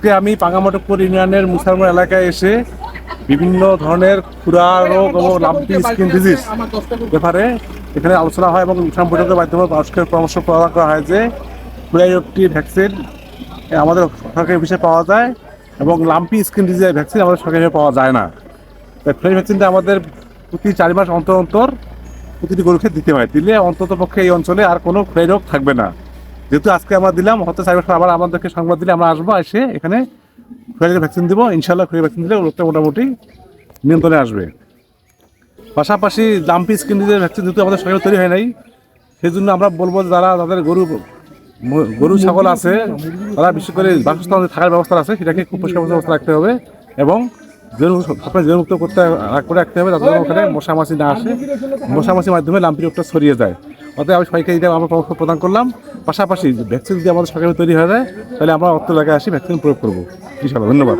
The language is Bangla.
আজকে আমি পাঙ্গামটকপুর ইউনিয়নের মুসারমর এলাকায় এসে বিভিন্ন ধরনের খুরা রোগ এবং লাম্পি স্কিন ডিজিজ ব্যাপারে এখানে আলোচনা হয় এবং ইসলাম বৈঠকের মাধ্যমে মানুষকে পরামর্শ প্রদান করা হয় যে খুরা রোগটি ভ্যাকসিন আমাদের সরকারি অফিসে পাওয়া যায় এবং লাম্পি স্কিন ডিজিজের ভ্যাকসিন আমাদের সরকারি পাওয়া যায় না। তাই ফ্লাই ভ্যাকসিনটা আমাদের প্রতি চার মাস অন্তর অন্তর প্রতিটি গরুকে দিতে হয়। দিলে অন্তত পক্ষে এই অঞ্চলে আর কোনো ফ্লাই রোগ থাকবে না। যেহেতু আজকে আমরা দিলাম, হয়তো চার বছর আবার আমাদেরকে সংবাদ দিলে আমরা আসব, এসে এখানে ফ্লাইয়ের ভ্যাকসিন দিব ইনশাল্লাহ ফ্লাই ভ্যাকসিন দিলে রোগটা মোটামুটি নিয়ন্ত্রণে আসবে। পাশাপাশি লাম্পি স্কিন ডিজিজের ভ্যাকসিন যেহেতু আমাদের সরকার তৈরি হয় নাই সেই জন্য আমরা বলব যারা তাদের গরু গরু, ছাগল আছে, তারা বিশেষ করে বাসস্থান থাকার ব্যবস্থা আছে, সেটাকে খুব পরিষ্কার ব্যবস্থা রাখতে হবে এবং আপনার জেরুমুক্ত করতে, করে রাখতে হবে, যাতে ওখানে মশা মাছি না আসে। মশা মাছির মাধ্যমে লাম্পি রোগটা ছড়িয়ে যায়। অতএব আমি সবাইকে এটা আমরা পরামর্শ প্রদান করলাম। পাশাপাশি ভ্যাকসিন যদি আমাদের সরকারে তৈরি হয়ে যায়, তাহলে আমরা অর্থ এলাকায় আসি ভ্যাকসিন প্রয়োগ করব। ইনশাল্লাহ ধন্যবাদ।